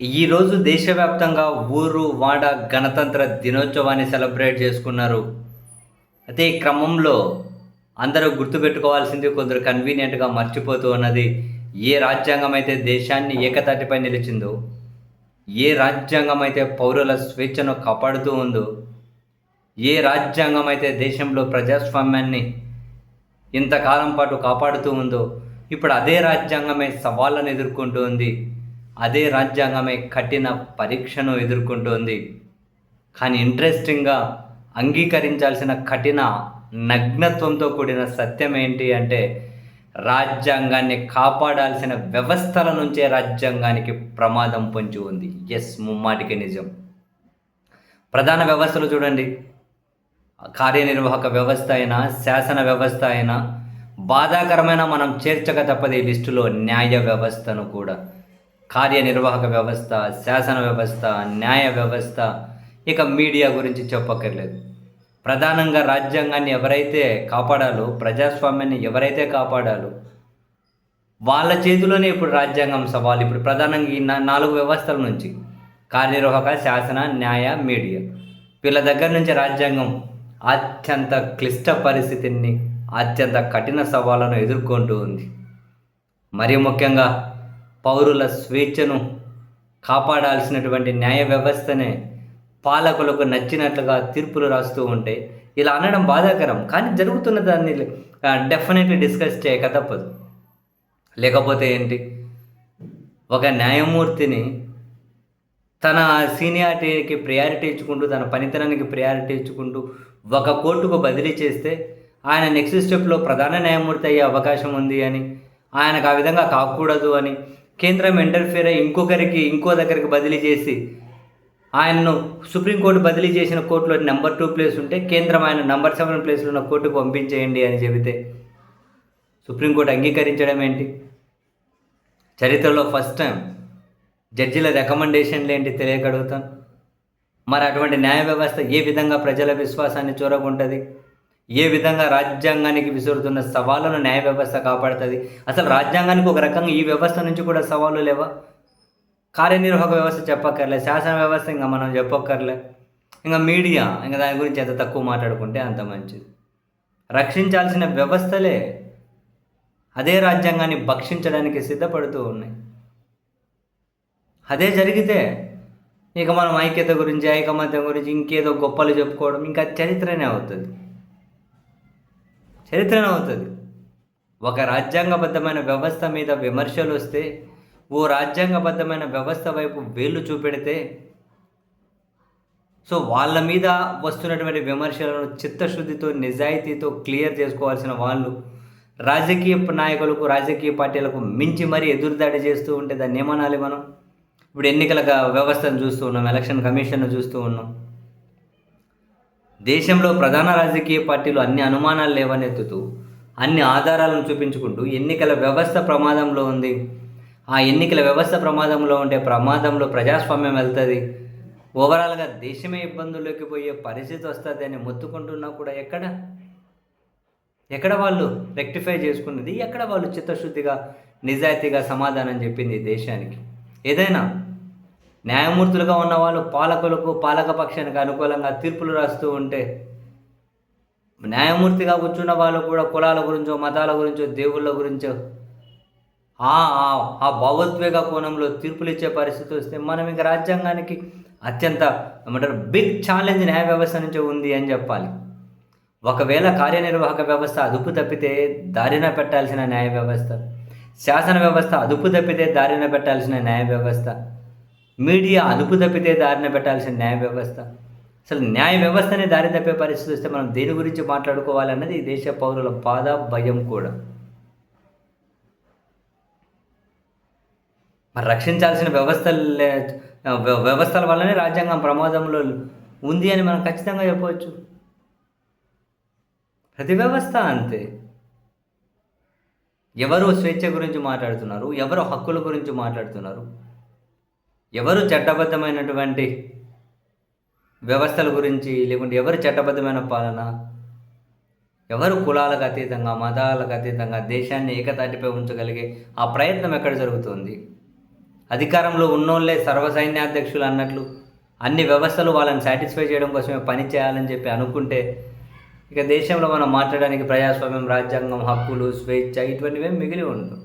ఈరోజు దేశవ్యాప్తంగా ఊరు వాడ గణతంత్ర దినోత్సవాన్ని సెలబ్రేట్ చేసుకున్నారు. అయితే ఈ క్రమంలో అందరూ గుర్తుపెట్టుకోవాల్సింది కొందరు కన్వీనియంట్గా మర్చిపోతూ ఉన్నది. ఏ రాజ్యాంగం అయితే దేశాన్ని ఏకతాటిపై నిలిచిందో ఏ రాజ్యాంగం అయితే పౌరుల స్వేచ్ఛను కాపాడుతూ ఉందో ఏ రాజ్యాంగం అయితే దేశంలో ప్రజాస్వామ్యాన్ని ఇంతకాలం పాటు కాపాడుతూ ఉందో ఇప్పుడు అదే రాజ్యాంగమే సవాళ్ళను ఎదుర్కొంటూ ఉంది. అదే రాజ్యాంగమే కఠిన పరీక్షను ఎదుర్కొంటోంది. కానీ ఇంట్రెస్టింగ్గా అంగీకరించాల్సిన కఠిన నగ్నత్వంతో కూడిన సత్యం ఏంటి అంటే రాజ్యాంగాన్ని కాపాడాల్సిన వ్యవస్థల నుంచే రాజ్యాంగానికి ప్రమాదం పొంచి ఉంది. ఎస్ ముమ్మాటికి నిజం. ప్రధాన వ్యవస్థలు చూడండి. కార్యనిర్వాహక వ్యవస్థ అయినా శాసన వ్యవస్థ అయినా బాధాకరమైన మనం చేర్చక తప్పది ఈ లిస్టులో న్యాయ వ్యవస్థను కూడా. కార్యనిర్వాహక వ్యవస్థ శాసన వ్యవస్థ న్యాయ వ్యవస్థ ఇక మీడియా గురించి చెప్పక్కర్లేదు. ప్రధానంగా రాజ్యాంగాన్ని ఎవరైతే కాపాడాలో ప్రజాస్వామ్యాన్ని ఎవరైతే కాపాడాలో వాళ్ళ చేతిలోనే ఇప్పుడు రాజ్యాంగం సవాల్. ఇప్పుడు ప్రధానంగా ఈ నాలుగు వ్యవస్థల నుంచి కార్యనిర్వాహక శాసన న్యాయ మీడియా. వీళ్ళ దగ్గర నుంచి రాజ్యాంగం అత్యంత క్లిష్ట పరిస్థితిని అత్యంత కఠిన సవాళ్ళను ఎదుర్కొంటూ ఉంది. మరీ ముఖ్యంగా పౌరుల స్వేచ్ఛను కాపాడాల్సినటువంటి న్యాయ వ్యవస్థనే పాలకులకు నచ్చినట్లుగా తీర్పులు రాస్తూ ఉంటే ఇలా అనడం బాధాకరం. కానీ జరుగుతున్న దాన్ని డెఫినెట్లీ డిస్కస్ చేయక తప్పదు. లేకపోతే ఏంటి? ఒక న్యాయమూర్తిని తన సీనియారిటీకి ప్రయారిటీ ఇచ్చుకుంటూ తన పనితనానికి ప్రయారిటీ ఇచ్చుకుంటూ ఒక కోర్టుకు బదిలీ చేస్తే ఆయన నెక్స్ట్ స్టెప్లో ప్రధాన న్యాయమూర్తి అయ్యే అవకాశం ఉంది అని ఆయనకు ఆ విధంగా కాకూడదు అని కేంద్రం ఇంటర్ఫియర్ అయ్యి ఇంకొకరికి ఇంకో దగ్గరికి బదిలీ చేసి ఆయన్ను సుప్రీంకోర్టు బదిలీ చేసిన కోర్టులో నెంబర్ టూ ప్లేస్ ఉంటే కేంద్రం ఆయన నెంబర్ సెవెన్ ప్లేస్లో ఉన్న కోర్టుకు పంపించేయండి అని చెబితే సుప్రీంకోర్టు అంగీకరించడం ఏంటి? చరిత్రలో ఫస్ట్ టైం జడ్జిల రికమెండేషన్లు ఏంటి తెలియగలుగుతాం మరి అటువంటి న్యాయ వ్యవస్థ ఏ విధంగా ప్రజల విశ్వాసాన్ని చూరగుంటుంది? ఏ విధంగా రాజ్యాంగానికి విసురుతున్న సవాళ్ళను న్యాయ వ్యవస్థ కాపాడుతుంది? అసలు రాజ్యాంగానికి ఒక రకంగా ఈ వ్యవస్థ నుంచి కూడా సవాళ్ళు లేవా? కార్యనిర్వాహక వ్యవస్థ చెప్పక్కర్లే శాసన వ్యవస్థ ఇంకా మనం చెప్పక్కర్లే. ఇంకా మీడియా ఇంకా దాని గురించి ఎంత తక్కువ మాట్లాడుకుంటే అంత మంచిది. రక్షించాల్సిన వ్యవస్థలే అదే రాజ్యాంగాన్ని భక్షించడానికి సిద్ధపడుతూ ఉన్నాయి. అదే జరిగితే ఇక మనం ఐక్యత గురించి ఐకమత్యం గురించి ఇంకేదో గొప్పలు చెప్పుకోవడం ఇంకా చరిత్రనే అవుతుంది. చరిత్రనే అవుతుంది. ఒక రాజ్యాంగబద్ధమైన వ్యవస్థ మీద విమర్శలు వస్తే ఓ రాజ్యాంగబద్ధమైన వ్యవస్థ వైపు వేళ్ళు చూపెడితే సో వాళ్ళ మీద వస్తున్నటువంటి విమర్శలను చిత్తశుద్ధితో నిజాయితీతో క్లియర్ చేసుకోవాల్సిన వాళ్ళు రాజకీయ నాయకులకు రాజకీయ పార్టీలకు మించి మరీ ఎదురుదాడి చేస్తూ ఉంటే దాన్ని ఏమనాలి మనం? ఇప్పుడు ఎన్నికల వ్యవస్థను చూస్తూ ఉన్నాం ఎలక్షన్ కమిషన్ను చూస్తూ ఉన్నాం. దేశంలో ప్రధాన రాజకీయ పార్టీలు అన్ని అనుమానాలు లేవనెత్తుతూ అన్ని ఆధారాలను చూపించుకుంటూ ఎన్నికల వ్యవస్థ ప్రమాదంలో ఉంది. ఆ ఎన్నికల వ్యవస్థ ప్రమాదంలో ఉంటే ప్రమాదంలో ప్రజాస్వామ్యం వెళ్తుంది. ఓవరాల్గా దేశమే ఇబ్బందుల్లోకి పోయే పరిస్థితి వస్తుంది అని మొత్తుకుంటున్నా కూడా ఎక్కడ? ఎక్కడ వాళ్ళు రెక్టిఫై చేసుకున్నది? ఎక్కడ వాళ్ళు చిత్తశుద్ధిగా నిజాయితీగా సమాధానం చెప్పింది దేశానికి? ఏదైనా న్యాయమూర్తులుగా ఉన్న వాళ్ళు పాలకులకు పాలక పక్షానికి అనుకూలంగా తీర్పులు రాస్తూ ఉంటే న్యాయమూర్తిగా కూర్చున్న వాళ్ళు కూడా కులాల గురించో మతాల గురించో దేవుళ్ళ గురించో ఆ ఆ- ఆ భావోద్వేగ కోణంలో తీర్పులు ఇచ్చే పరిస్థితి వస్తే మనం ఇక రాజ్యాంగానికి అత్యంత ఏమంటారు బిగ్ ఛాలెంజ్ న్యాయ వ్యవస్థ నుంచి ఉంది అని చెప్పాలి. ఒకవేళ కార్యనిర్వాహక వ్యవస్థ అదుపు తప్పితే దారిన పెట్టాల్సిన న్యాయ వ్యవస్థ శాసన వ్యవస్థ అదుపు తప్పితే దారిన పెట్టాల్సిన న్యాయ వ్యవస్థ మీడియా అదుపు తప్పితే దారిన పెట్టాల్సిన న్యాయ వ్యవస్థ. అసలు న్యాయ వ్యవస్థనే దారి తప్పే పరిస్థితి వస్తే మనం దేని గురించి మాట్లాడుకోవాలన్నది దేశ పౌరుల బాధ భయం కూడా. మరి రక్షించాల్సిన వ్యవస్థలే వ్యవస్థల వల్లనే రాజ్యాంగం ప్రమాదంలో ఉంది అని మనం ఖచ్చితంగా చెప్పవచ్చు. ప్రతి వ్యవస్థ అంతే. ఎవరు స్వేచ్ఛ గురించి మాట్లాడుతున్నారు? ఎవరు హక్కుల గురించి మాట్లాడుతున్నారు? ఎవరు చట్టబద్ధమైనటువంటి వ్యవస్థల గురించి లేకుంటే ఎవరు చట్టబద్ధమైన పాలన ఎవరు కులాలకు అతీతంగా మతాలకు అతీతంగా దేశాన్ని ఏకతాటిపై ఉంచగలిగే ఆ ప్రయత్నం ఎక్కడ జరుగుతుంది? అధికారంలో ఉన్నోళ్ళే సర్వసైన్యాధ్యక్షులు అన్నట్లు అన్ని వ్యవస్థలు వాళ్ళని సాటిస్ఫై చేయడం కోసమే పని చేయాలని చెప్పి అనుకుంటే ఇక దేశంలో మనం మాట్లాడడానికి ప్రజాస్వామ్యం రాజ్యాంగం హక్కులు స్వేచ్ఛ ఇటువంటివి మిగిలి ఉండవు.